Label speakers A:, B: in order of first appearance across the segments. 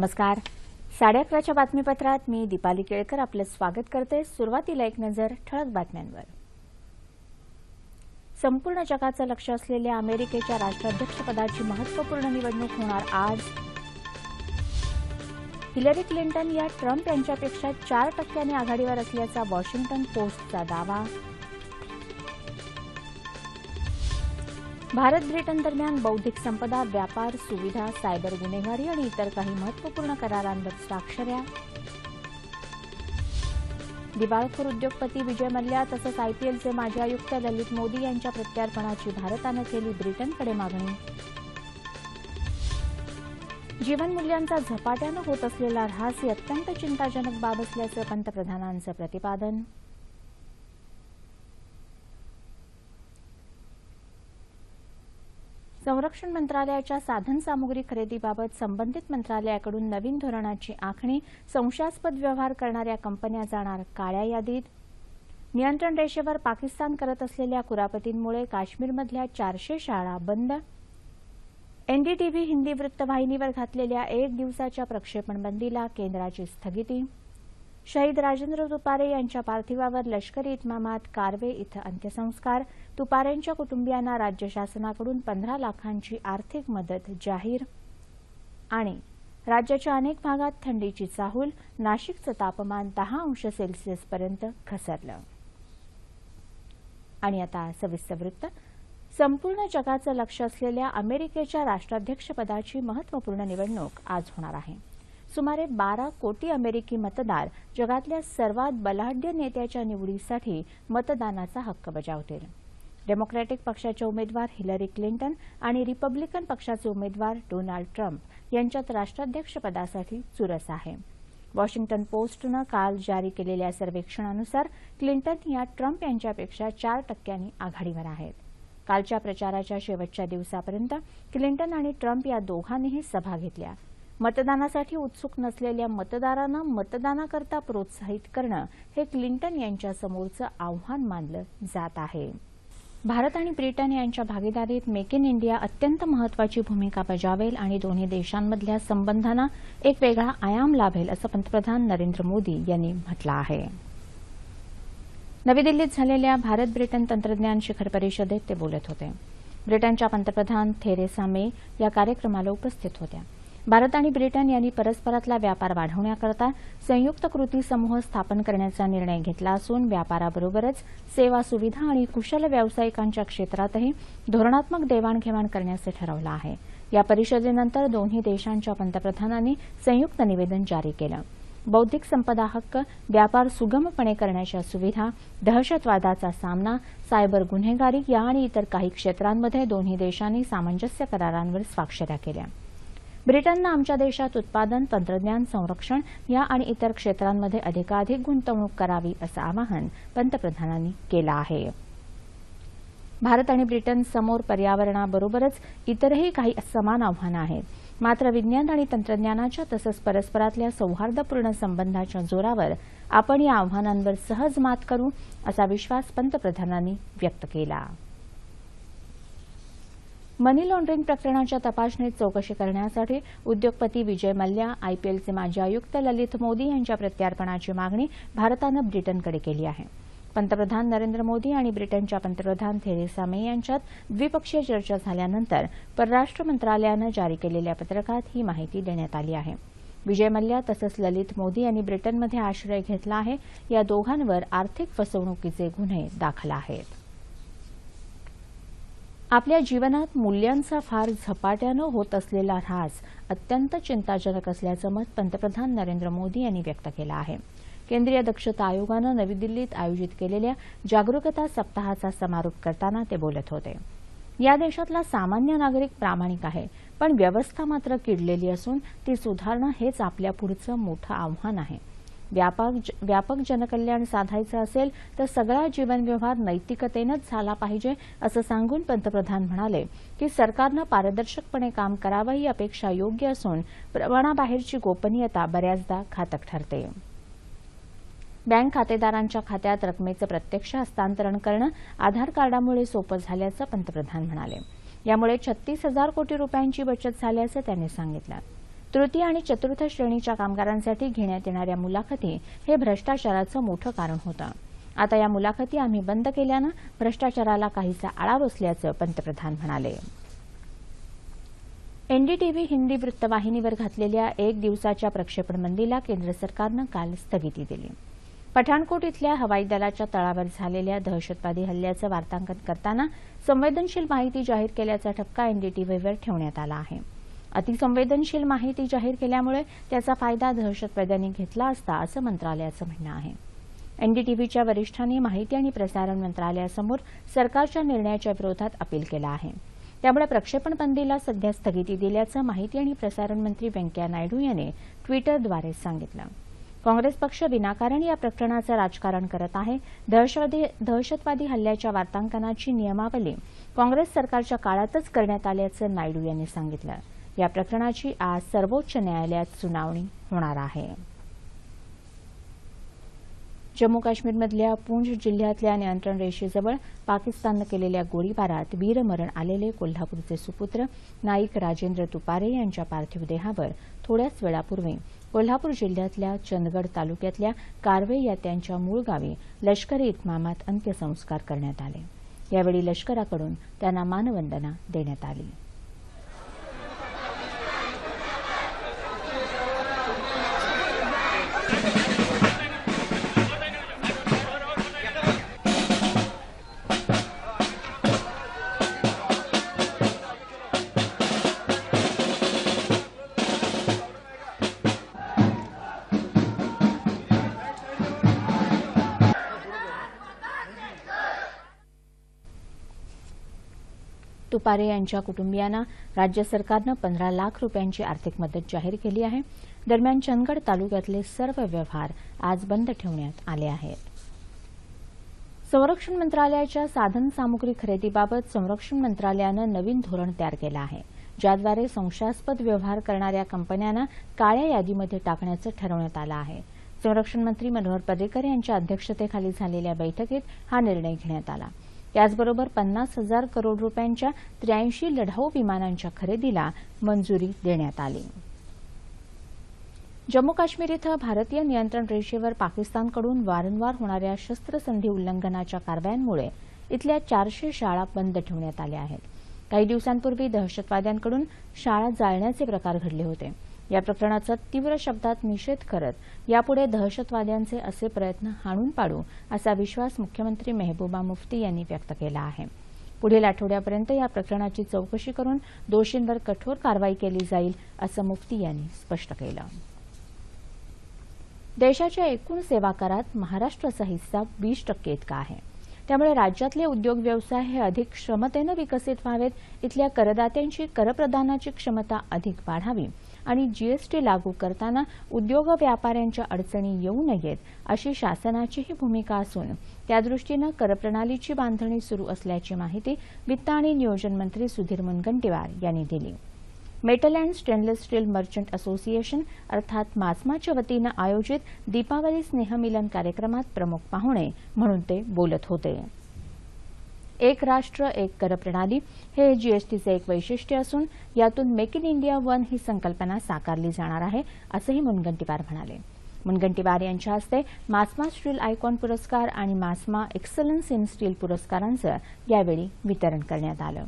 A: नमस्कार साडे अकराच्या बातमीपत्रात मी दीपाली केळकर आपलं स्वागत करते सुरुवातीला एक नजर ठळक बातम्यांवर संपूर्ण जगाचं लक्ष असलेल्या अमेरिकेच्या राष्ट्राध्यक्षपदाची महत्वपूर्ण निवडणूक होणार आज हिलरी क्लिंटन या ट्रम्प यांच्यापेक्षा चार टक्क्यांनी आघाडीवर असल्याचा वॉशिंग्टन पोस्टचा दावा भारत ब्रिटन दरम्यान बौद्धिक संपदा व्यापार सुविधा सायबर गुन्हेगारी आणि इतर काही महत्वपूर्ण करारांवर स्वाक्षऱ्या दिवाळखोर उद्योगपती विजय मल्ल्या तसंच आयपीएलचे माजी आयुक्त ललित मोदी यांच्या प्रत्यार्पणाची भारतानं केली ब्रिटनकडे मागणी जीवनमूल्यांचा झपाट्यानं होत असलेला ऱ्हास ही अत्यंत चिंताजनक बाब असल्याचं पंतप्रधानांचं प्रतिपादन संरक्षण मंत्रालयाच्या साधन खरेदीबाबत संबंधित मंत्रालयाकडून नवीन धोरणाची आखणी संशयास्पद व्यवहार करणाऱ्या कंपन्या जाणार काळ्या यादीत नियंत्रण रेषेवर पाकिस्तान करत असलेल्या कुरापतींमुळे काश्मीरमधल्या चारशे शाळा बंद एनडीटीव्ही हिंदी वृत्तवाहिनीवर घातलेल्या एक दिवसाच्या प्रक्षेपणबंदीला केंद्राची स्थगिती शहीद राजेंद्र तुपारे यांच्या पार्थिवावर लष्करी इतमामात कारवे इथं अंत्यसंस्कार तुपारेंच्या कुटुंबियांना राज्य शासनाकडून पंधरा लाखांची आर्थिक मदत जाहीर आणि राज्याच्या अनेक भागात थंडीची चाहूल नाशिकचं तापमान दहा अंश सेल्सिअसपर्यंत घसरलं आणि आता संपूर्ण जगाचं लक्ष असलेल्या अमेरिकेच्या राष्ट्राध्यक्षपदाची महत्वपूर्ण निवडणूक आज होणार आहे सुमारे बारा कोटी अमेरिकी मतदार जगातल्या सर्वात बलाढ्य नेत्याच्या निवडीसाठी मतदानाचा हक्क बजावतील डेमोक्रॅटिक पक्षाचे उमेदवार हिलरी क्लिंटन आणि रिपब्लिकन पक्षाचे उमेदवार डोनाल्ड ट्रम्प यांच्यात राष्ट्राध्यक्षपदासाठी चुरस आहे वॉशिंग्टन पोस्टनं काल जारी केलेल्या सर्वेक्षणानुसार क्लिंटन या ट्रम्प यांच्यापेक्षा चार टक्क्यांनी आघाडीवर आहेत कालच्या प्रचाराच्या शेवटच्या दिवसापर्यंत क्लिंटन आणि ट्रम्प या दोघांनीही सभा घेतल्या मतदानासाठी उत्सुक नसलेल्या मतदारांना मतदानाकरता प्रोत्साहित करणं हे क्लिंटन यांच्यासमोरचं आव्हान मानलं जात आहे भारत आणि ब्रिटन यांच्या भागीदारीत मेक इन इंडिया अत्यंत महत्वाची भूमिका बजावेल आणि दोन्ही देशांमधल्या संबंधांना एक वेगळा आयाम लाभेल असं पंतप्रधान नरेंद्र मोदी यांनी म्हटलं आहे नवी दिल्लीत झालेल्या भारत ब्रिटन तंत्रज्ञान शिखर परिषदेत ते बोलत होते ब्रिटनच्या पंतप्रधान थेरेसा मे या कार्यक्रमाला उपस्थित होत्या भारत आणि ब्रिटन यांनी परस्परातला व्यापार वाढवण्याकरता संयुक्त कृती समूह स्थापन करण्याचा निर्णय घेतला असून व्यापाराबरोबरच सेवा सुविधा आणि कुशल व्यावसायिकांच्या क्षेत्रातही धोरणात्मक देवाणघेवाण करण्याचं ठरवलं आहे या परिषदेनंतर दोन्ही देशांच्या पंतप्रधानांनी संयुक्त निवेदन जारी केलं बौद्धिक संपदा हक्क व्यापार सुगमपणे करण्याच्या सुविधा दहशतवादाचा सामना सायबर गुन्हेगारी या आणि इतर काही क्षेत्रांमध्ये दोन्ही देशांनी सामंजस्य करारांवर स्वाक्षऱ्या केल्या ब्रिटननं आमच्या देशात उत्पादन तंत्रज्ञान संरक्षण या आणि इतर क्षेत्रांमध्ये अधिकाधिक गुंतवणूक करावी असं आवाहन पंतप्रधानांनी केलं आहे भारत आणि ब्रिटन समोर पर्यावरणाबरोबरच इतरही काही समान आव्हानं आहेत मात्र विज्ञान आणि तंत्रज्ञानाच्या तसंच परस्परातल्या सौहार्दपूर्ण संबंधाच्या जोरावर आपण या आव्हानांवर सहज मात करू असा विश्वास पंतप्रधानांनी व्यक्त केला मनी लॉन्ड्रिंग प्रकरणाच्या तपासणीत चौकशी करण्यासाठी उद्योगपती विजय मल्ल्या आयपीएलचे माजी आयुक्त ललित मोदी यांच्या प्रत्यार्पणाची मागणी भारतानं ब्रिटनकडे केली आहे पंतप्रधान नरेंद्र मोदी आणि ब्रिटनच्या पंतप्रधान थेरेसा मे यांच्यात द्विपक्षीय चर्चा झाल्यानंतर परराष्ट्र मंत्रालयानं जारी केलेल्या पत्रकात ही माहिती देण्यात आली आहे विजय मल्ल्या तसंच ललित मोदी यांनी ब्रिटनमध्ये आश्रय घेतला आहे या दोघांवर आर्थिक फसवणुकीचे गुन्हे दाखल आहेत आपल्या जीवनात मूल्यांचा फार झपाट्यानं होत असलेला ऱ्हास अत्यंत चिंताजनक असल्याचं मत पंतप्रधान नरेंद्र मोदी यांनी व्यक्त केलं आहे केंद्रीय दक्षता आयोगानं नवी दिल्लीत आयोजित केलेल्या जागरूकता सप्ताहाचा समारोप करताना ते बोलत होते या देशातला सामान्य नागरिक प्रामाणिक आहे पण व्यवस्था मात्र किडलेली असून ती सुधारणं हेच आपल्यापुढचं मोठं आव्हान आहे व्यापक व्यापक जनकल्याण साधायचं असेल तर सगळा जीवनव्यवहार नैतिकतेनंच झाला पाहिजे असं सांगून पंतप्रधान म्हणाले की सरकारनं पारदर्शकपणे काम करावं ही अपेक्षा योग्य असून प्रमाणाबाहेरची गोपनीयता बऱ्याचदा घातक ठरते बँक खातेदारांच्या खात्यात रकमेचं प्रत्यक्ष हस्तांतरण करणं आधार कार्डामुळे सोपं झाल्याचं पंतप्रधान म्हणाले यामुळे छत्तीस हजार कोटी रुपयांची बचत झाल्याचं त्यांनी सांगितलं तृतीय आणि चतुर्थ श्रेणीच्या कामगारांसाठी घेण्यात येणाऱ्या मुलाखती हे भ्रष्टाचाराचं मोठं कारण होतं आता या मुलाखती आम्ही बंद केल्यानं भ्रष्टाचाराला काहीसा आळा बसल्याचं पंतप्रधान म्हणाले एनडीटीव्ही हिंदी वृत्तवाहिनीवर घातलेल्या एक दिवसाच्या प्रक्षेपण बंदीला केंद्र सरकारनं काल स्थगिती दिली पठाणकोट इथल्या हवाई दलाच्या तळावर झालेल्या दहशतवादी हल्ल्याचं वार्तांकन करताना संवेदनशील माहिती जाहीर केल्याचा ठपका एनडीटीव्हीवर ठेवण्यात आला आहे अतिसंवेदनशील माहिती जाहीर केल्यामुळे त्याचा फायदा दहशतवाद्यांनी घेतला असता असं मंत्रालयाचं म्हणणं आहे एनडीटीव्हीच्या वरिष्ठांनी माहिती आणि प्रसारण मंत्रालयासमोर सरकारच्या निर्णयाच्या विरोधात अपील केला आहे त्यामुळे प्रक्षेपण बंदीला सध्या स्थगिती दिल्याचं माहिती आणि प्रसारण मंत्री व्यंकय्या नायडू यांनी ट्विटरद्वारे सांगितलं काँग्रेस पक्ष विनाकारण या प्रकरणाचं राजकारण करत आहे दहशतवादी हल्ल्याच्या वार्तांकनाची नियमावली काँग्रेस सरकारच्या काळातच करण्यात आल्याचं नायडू यांनी सांगितलं या प्रकरणाची आज सर्वोच्च न्यायालयात सुनावणी होणार आहे जम्मू काश्मीरमधल्या पूंछ जिल्ह्यातल्या नियंत्रण रेषेजवळ पाकिस्ताननं केलेल्या गोळीबारात वीरमरण आलेले कोल्हापूरचे सुपुत्र नाईक राजेंद्र तुपारे यांच्या पार्थिव देहावर थोड्याच वेळापूर्वी कोल्हापूर जिल्ह्यातल्या चंदगड तालुक्यातल्या कारवे या त्यांच्या मूळ गावी लष्करी इतमामात अंत्यसंस्कार करण्यात आले यावेळी लष्कराकडून त्यांना मानवंदना देण्यात आली पारे यांच्या कुटुंबियांना राज्य सरकारनं पंधरा लाख रुपयांची आर्थिक मदत जाहीर केली आहे दरम्यान चंदगड तालुक्यातले सर्व व्यवहार आज बंद ठेवण्यात आले आहेत संरक्षण मंत्रालयाच्या साधन सामुग्री खरेदीबाबत संरक्षण मंत्रालयानं नवीन धोरण तयार केलं आहे ज्याद्वारे संशयास्पद व्यवहार करणाऱ्या कंपन्यांना काळ्या यादीमध्ये टाकण्याचं ठरवण्यात आलं आहे संरक्षण मंत्री मनोहर पर्रिकर यांच्या अध्यक्षतेखाली झालेल्या बैठकीत हा निर्णय घेण्यात आला याचबरोबर पन्नास हजार करोड रुपयांच्या त्र्याऐंशी लढाऊ विमानांच्या खरेदीला मंजुरी देण्यात आली जम्मू काश्मीर इथं भारतीय नियंत्रण रेषेवर पाकिस्तानकडून वारंवार होणाऱ्या शस्त्रसंधी उल्लंघनाच्या कारवायांमुळे इथल्या चारशे शाळा बंद ठेवण्यात आल्या आहेत काही दिवसांपूर्वी दहशतवाद्यांकडून शाळा जाळण्याचे प्रकार घडले होते या प्रकरणाचा तीव्र शब्दात निषेध करत यापुढे दहशतवाद्यांचे असे प्रयत्न हाणून पाडू असा विश्वास मुख्यमंत्री मेहबूबा मुफ्ती यांनी व्यक्त केला आहे पुढील आठवड्यापर्यंत या प्रकरणाची चौकशी करून दोषींवर कठोर कारवाई केली जाईल असं मुफ्ती यांनी स्पष्ट केलं देशाच्या एकूण सेवा करात महाराष्ट्राचा हिस्सा वीस टक्के इतका आहे त्यामुळे राज्यातले उद्योग व्यवसाय हे अधिक क्षमतेनं विकसित व्हावेत इथल्या करदात्यांची करप्रदानाची क्षमता अधिक वाढावी आणि जीएसटी लागू करताना उद्योग व्यापाऱ्यांच्या अडचणी येऊ नयेत अशी शासनाचीही भूमिका असून त्यादृष्टीनं करप्रणालीची बांधणी सुरू असल्याची माहिती वित्त आणि नियोजन मंत्री सुधीर मुनगंटीवार यांनी दिली metal and stainless steel merchant association अर्थात मास्माच्या वतीनं आयोजित दीपावली स्नेहमिलन कार्यक्रमात प्रमुख पाहुणे म्हणून ते बोलत होते एक राष्ट्र एक कर प्रणाली हे जीएसटीचे एक वैशिष्ट्य असून यातून मेक इन इंडिया वन ही संकल्पना साकारली जाणार आहे असंही मुनगंटीवार म्हणाले मुनगंटीवार यांच्या हस्ते मास्मा स्टील आयकॉन पुरस्कार आणि मास्मा एक्सलन्स इन स्टील पुरस्कारांचं यावेळी वितरण करण्यात आलं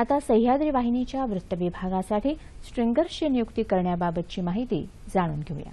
A: आता सह्याद्री वाहिनीच्या वृत्तविभागासाठी स्ट्रिंगर्सची नियुक्ती करण्याबाबतची माहिती जाणून घेऊया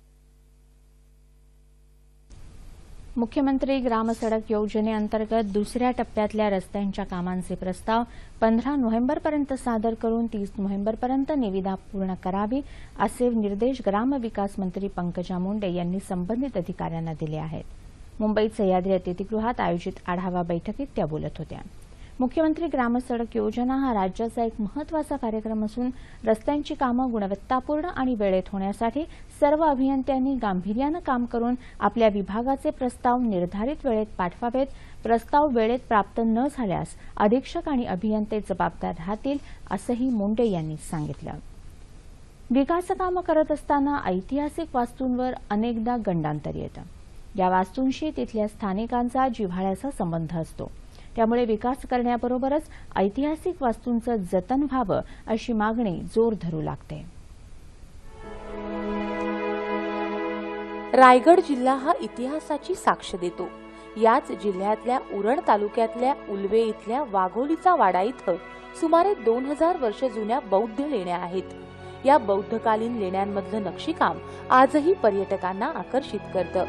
A: मुख्यमंत्री ग्रामसडक योजनेअंतर्गत दुसऱ्या टप्प्यातल्या रस्त्यांच्या कामांचे प्रस्ताव पंधरा नोव्हेंबरपर्यंत सादर करून तीस नोव्हेंबरपर्यंत निविदा पूर्ण करावी असे निर्देश ग्रामविकास मंत्री पंकजा मुंडे यांनी संबंधित अधिकाऱ्यांना दिले आहेत मुंबईत सह्याद्री अतिथीगृहात आयोजित आढावा बैठकीत त्या बोलत होत्या मुख्यमंत्री ग्रामसडक योजना हा राज्याचा एक महत्वाचा कार्यक्रम असून रस्त्यांची कामं गुणवत्तापूर्ण आणि वेळेत होण्यासाठी सर्व अभियंत्यांनी गांभीर्यानं काम करून आपल्या विभागाचे प्रस्ताव निर्धारित वेळेत पाठवावेत प्रस्ताव वेळेत प्राप्त न झाल्यास अधीक्षक आणि अभियंते जबाबदार राहतील असंही मुंडे यांनी सांगितलं विकासकामं करत असताना ऐतिहासिक वास्तूंवर अनेकदा गंडांतर येतं या वास्तूंशी तिथल्या स्थानिकांचा जिव्हाळ्याचा संबंध असतो त्यामुळे विकास करण्याबरोबरच ऐतिहासिक वास्तूंचं जतन व्हावं अशी मागणी जोर धरू लागते रायगड जिल्हा हा इतिहासाची साक्ष देतो याच जिल्ह्यातल्या उरण तालुक्यातल्या उलवे इथल्या वाघोलीचा वाडा इथं सुमारे दोन हजार वर्ष जुन्या बौद्ध लेण्या आहेत या बौद्धकालीन लेण्यांमधलं नक्षीकाम आजही पर्यटकांना आकर्षित करतं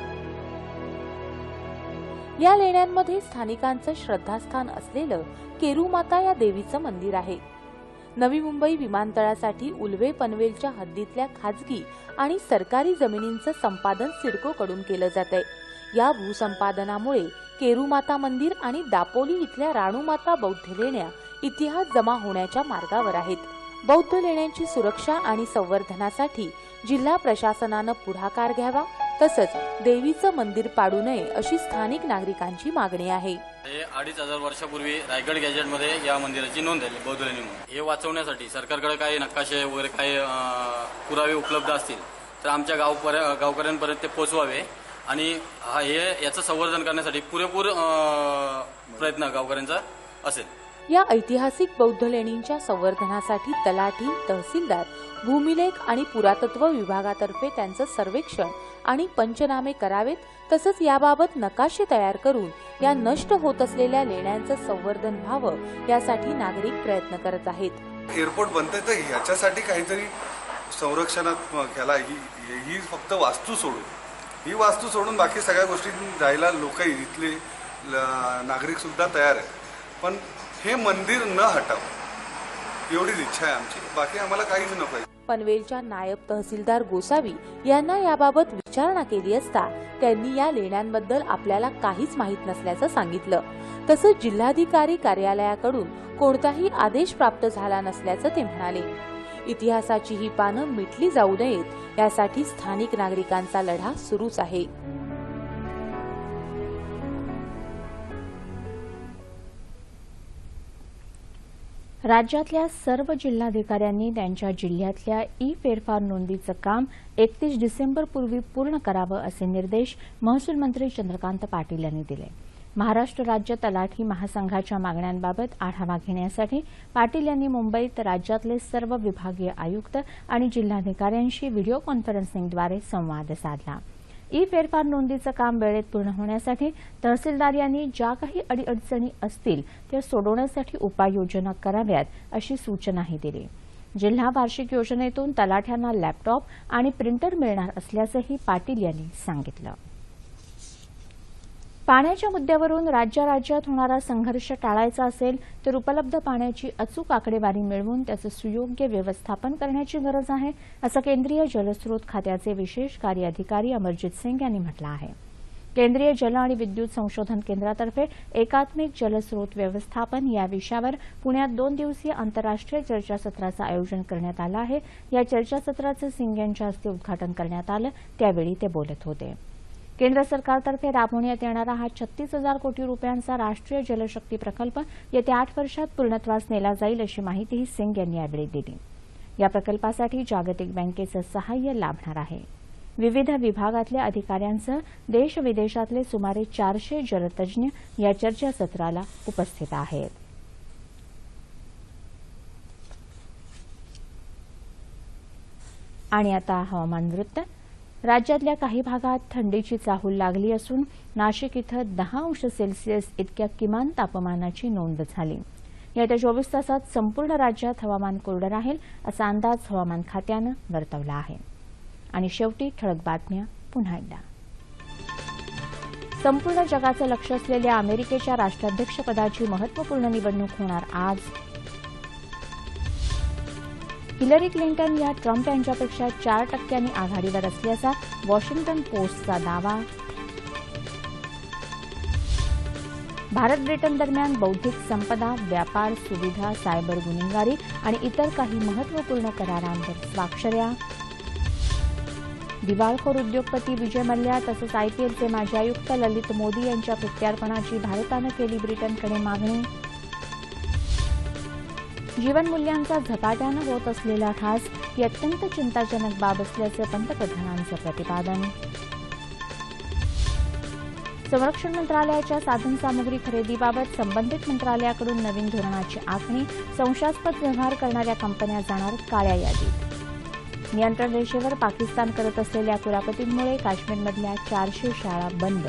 A: या लेण्यांमध्ये स्थानिकांचं श्रद्धास्थान असलेलं केरुमाता या देवीचं मंदिर आहे नवी मुंबई विमानतळासाठी उल्वे पनवेलच्या हद्दीतल्या खाजगी आणि सरकारी जमिनींचं संपादन सिडकोकडून केलं जात आहे या भूसंपादनामुळे केरुमाता मंदिर आणि दापोली इथल्या राणूमाता बौद्ध लेण्या इतिहास जमा होण्याच्या मार्गावर आहेत बौद्ध लेण्यांची सुरक्षा आणि संवर्धनासाठी जिल्हा प्रशासनानं पुढाकार घ्यावा तसंच देवीचं मंदिर पाडू नये अशी स्थानिक नागरिकांची मागणी आहे
B: हे अडीच हजार वर्षापूर्वी रायगड मध्ये या मंदिराची नोंद झाली बौद्धलेणी हे वाचवण्यासाठी सरकारकडे काही नकाशे वगैरे काही पुरावे उपलब्ध असतील तर आमच्या गाव गावकऱ्यांपर्यंत ते पोचवावे आणि हा हे याचं संवर्धन करण्यासाठी पुरेपूर प्रयत्न गावकऱ्यांचा असेल
A: या ऐतिहासिक बौद्ध लेणींच्या संवर्धनासाठी तलाठी तहसीलदार भूमिलेख आणि पुरातत्व विभागातर्फे त्यांचं सर्वेक्षण आणि पंचनामे करावेत तसंच याबाबत नकाशे तयार करून या नष्ट होत असलेल्या लेण्यांचं संवर्धन व्हावं यासाठी नागरिक प्रयत्न करत आहेत
C: एअरपोर्ट बनत याच्यासाठी काहीतरी संरक्षणात्मक याला ही, ही फक्त वास्तू सोडून ही वास्तू सोडून बाकी सगळ्या गोष्टी जायला लोक इथले नागरिक सुद्धा तयार आहेत पण हे मंदिर न हटावं एवढीच इच्छा आहे आमची बाकी आम्हाला काहीच नको आहे
A: पनवेलच्या नायब तहसीलदार गोसावी यांना याबाबत विचारणा केली असता त्यांनी या लेण्यांबद्दल आपल्याला काहीच माहीत नसल्याचं सांगितलं तसंच जिल्हाधिकारी कार्यालयाकडून कोणताही आदेश प्राप्त झाला नसल्याचं ते म्हणाले इतिहासाची ही पानं मिटली जाऊ नयेत यासाठी स्थानिक नागरिकांचा लढा सुरूच आहे राज्यातल्या सर्व जिल्हाधिकाऱ्यांनी त्यांच्या जिल्ह्यातल्या ई फेरफार नोंदीचं काम एकतीस डिसेंबरपूर्वी पूर्ण करावं असे निर्देश महसूल मंत्री चंद्रकांत पाटील यांनी दिले महाराष्ट्र राज्य तलाठी महासंघाच्या मागण्यांबाबत आढावा घेण्यासाठी पाटील यांनी मुंबईत राज्यातले सर्व विभागीय आयुक्त आणि जिल्हाधिकाऱ्यांशी व्हिडिओ कॉन्फरन्सिंगद्वारे संवाद साधला ई फेरफार नोंदीचं काम वेळेत पूर्ण होण्यासाठी तहसीलदार यांनी ज्या काही अडीअडचणी असतील त्या सोडवण्यासाठी उपाययोजना कराव्यात अशी सूचनाही दिली जिल्हा वार्षिक योजनेतून तलाठ्यांना लॅपटॉप आणि प्रिंटर मिळणार असल्याचंही पाटील यांनी सांगितलं पाण्याच्या मुद्द्यावरून राज्यात होणारा संघर्ष टाळायचा असेल तर उपलब्ध पाण्याची अचूक आकडेवारी मिळवून त्याचं सुयोग्य व्यवस्थापन करण्याची गरज आहे असं केंद्रीय जलस्रोत खात्याचे विशेष अधिकारी अमरजित सिंग यांनी म्हटलं आहे केंद्रीय जल आणि विद्युत संशोधन केंद्रातर्फे एकात्मिक जलस्रोत व्यवस्थापन या विषयावर पुण्यात दोन दिवसीय आंतरराष्ट्रीय चर्चासत्राचं आयोजन करण्यात आलं आहे या चर्चासत्राचं सिंग यांच्या हस्ते उद्घाटन करण्यात आलं त्यावेळी ते बोलत होते केंद्र सरकारतर्फे राबवण्यात येणारा हा छत्तीस हजार कोटी रुपयांचा राष्ट्रीय जलशक्ती प्रकल्प येत्या आठ वर्षात पूर्णत्वास नेला जाईल अशी माहितीही सिंग यांनी यावेळी दिली या प्रकल्पासाठी जागतिक बँकेचं सहाय्य लाभणार आहे विविध विभागातल्या अधिकाऱ्यांसह देश विदेशातले सुमारे चारशे जलतज्ञ या चर्चासत्राला उपस्थित आहेत आणि आता हवामान वृत्त राज्यातल्या काही भागात थंडीची चाहूल लागली असून नाशिक इथं दहा अंश सेल्सिअस इतक्या किमान तापमानाची नोंद झाली येत्या चोवीस तासात संपूर्ण राज्यात हवामान कोरडं राहील असा अंदाज हवामान खात्यानं वर्तवला आहे आणि शेवटी ठळक बातम्या पुन्हा एकदा संपूर्ण जगाचं लक्ष असलेल्या अमेरिकेच्या राष्ट्राध्यक्षपदाची महत्वपूर्ण निवडणूक होणार आज हिलरी क्लिंटन या ट्रम्प यांच्यापेक्षा चार टक्क्यांनी आघाडीवर असल्याचा वॉशिंग्टन पोस्टचा दावा भारत ब्रिटन दरम्यान बौद्धिक संपदा व्यापार सुविधा सायबर गुन्हेगारी आणि इतर काही महत्वपूर्ण करारांवर स्वाक्षऱ्या दिवाळखोर उद्योगपती विजय मल्ल्या तसंच आयपीएलचे माजी आयुक्त ललित मोदी यांच्या प्रत्यार्पणाची भारतानं केली ब्रिटनकडे मागणी जीवनमूल्यांचा झपाट्यानं होत असलेला खास ही अत्यंत चिंताजनक बाब असल्याचं पंतप्रधानांचं प्रतिपादन संरक्षण मंत्रालयाच्या साधनसामग्री खरेदीबाबत संबंधित मंत्रालयाकडून नवीन धोरणाची आखणी संशयास्पद व्यवहार करणाऱ्या कंपन्या जाणार काळ्या यादीत नियंत्रण रेषेवर पाकिस्तान करत असलेल्या कुरापतींमुळे काश्मीरमधल्या चारशे शाळा बंद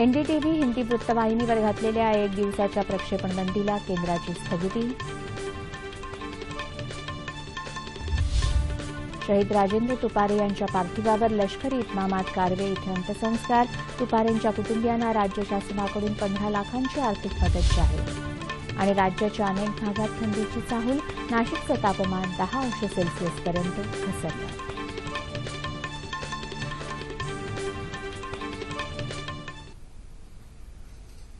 A: एनडीटीव्ही हिंदी वृत्तवाहिनीवर घातलेल्या एक दिवसाच्या प्रक्षेपण बंदीला केंद्राची स्थगिती शहीद राजेंद्र तुपारे यांच्या पार्थिवावर लष्करी इतमामात कारवे इथं अंत्यसंस्कार तुपारेंच्या कुटुंबियांना राज्य शासनाकडून पंधरा लाखांची आर्थिक मदत जाहीर आणि राज्याच्या अनेक भागात थंडीची चाहूल नाशिकचं तापमान दहा अंश सेल्सिअसपर्यंत घसरलं